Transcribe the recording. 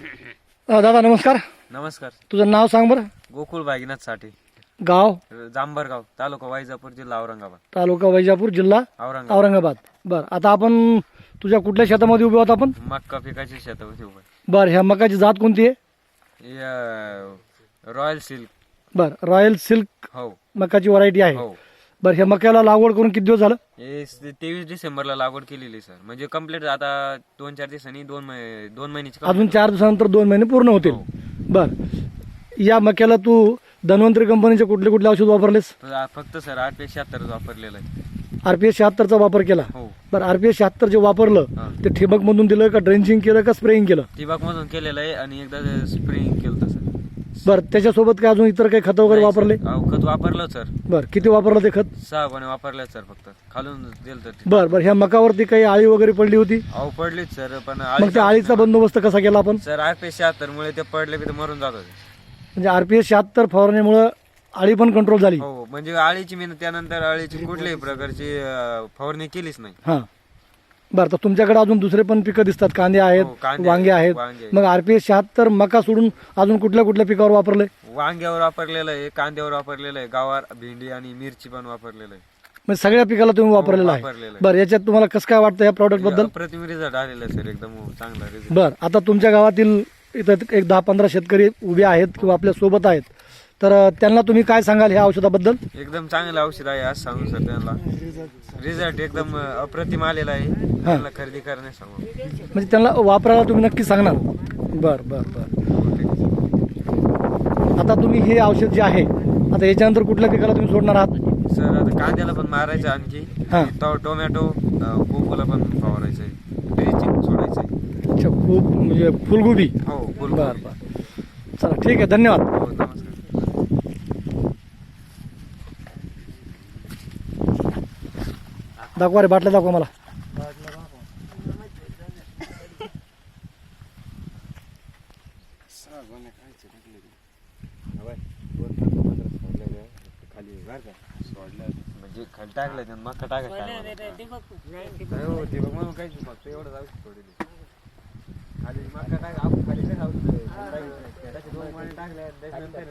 अ, दादा नमस्कार. नमस्कार. तुझं नाव सांग बरं. गोकुळ भागीनाथसाठी. गाव? जांभरगाव तालुका वाईजापूर जिल्हा औरंगाबाद. तालुका वैजापूर जिल्हा औरंगाबाद. औरंगाबाद. बरं आता आपण तुझ्या कुठल्या शेतामध्ये उभे आहोत आपण? मक्का पिकाची शेतावरती उभं बरं ह्या मकाची जात कोणती आहे? Royal silk. बरं रॉयल सिल्क हो. मकाची व्हरायटी आहे. हो. बरं ह्या मक्याला लागवड करून किती दिवस झालं? हे तेवीस डिसेंबरला लागवड केलेली सर. म्हणजे कंप्लीट आता दोन चार दिवसांनी दोन महि- दोन महिन्याची अजून चार दिवसानंतर दोन महिने पूर्ण होतील. हो. बरं. या मक्याला तू धन्वंतरी कंपनीचे कुठले कुठले औषध वापरलेस? फक्त सर आठ पे शहात्तर वापरलेलं आहे. आर पी एस शहात्तरचा वापर केला? हो. बरं आर पी एस शहात्तर जे वापरलं हा. ते ठिबक मधून दिलं का ड्रेंचिंग केलं का स्प्रेइंग केलं? ठिबक मधून केलेलं आहे आणि एकदा स्प्रेइंग केलं बरं त्याच्यासोबत काय अजून इतर काही खतं वगैरे वापरले? खत वापरलं सर. बरं किती वापरलं ते खत? सहा पाणी वापरलं सर फक्त. खालून दिलं तर बरं बरं ह्या मकावरती काही आळी वगैरे पडली होती? अहो पडलीच सर पण मग त्या आळीचा बंदोबस्त कसा केला आपण? सर आठ पे शहात्तर मुळे ते पडले बी ते मरून जात होते. म्हणजे आरपीएस शहात्तर फवारण्यामुळं आळी पण कंट्रोल झाली. हो म्हणजे आळीची मी त्यानंतर आळीची कुठल्याही प्रकारची अं, फवारणी केलीच नाही. हा. बरं तर तुमच्याकडे अजून दुसरे पण पिकं दिसतात. कांदे हो, आहेत कांदे वांगे आहेत वांगे. मग आरपीएस शहात्तर मका सोडून अजून कुठल्या कुठल्या पिकावर वापरले वांग्यावर वापरलेलं आहे कांद्यावर वापरलेलं आहे गावार भेंडी आणि मिरची पण वापरलेलं आहे. म्हणजे सगळ्या पिकाला तुम्ही वापरलेलं आहे. वापरलेलं आहे. बरं याच्यात तुम्हाला कसं काय वाटतं या प्रॉडक्टबद्दल? अप्रतिम रिझल्ट आलेला आहे सर. एकदम चांगला रिझल्ट बरं आता तुमच्या गावातील इथं एक दहा पंधरा शेतकरी उभे आहेत किंवा आपल्यासोबत आहेत. तर अं, त्यांना तुम्ही काय सांगाल ह्या औषधाबद्दल? एकदम चांगलं औषध आहे आज सांगू सर त्यांना. रिझल्ट एकदम अप्रतिम आलेला आहे. त्यांना खरेदी करण्यास सांगू. म्हणजे त्यांना वापरायला तुम्ही नक्की सांगणार. बरं बरं बरं. आता तुम्ही हे औषध जे आहे आता याच्यानंतर कुठल्या पिकाला तुम्ही सोडणार आहात? सर आता कांद्याला पण मारायचं आणखी. हा. तो- टोमॅटो अं, कोकोला पण फवारायचं आहे. सोडायचं. आहे अच्छा खूप म्हणजे फुलगोबी. हो फुल बरं बरं. चला ठीक आहे धन्यवाद हो नमस्कार दाखवा रे बाटल्या दाखवा मला. म्हणजे खाली टाकलं त्यानं मक्का टाकायचं हो म्हणून काहीच फक्त एवढं जाऊ थोडी खाली मक्का टाक आपण खाली टाकले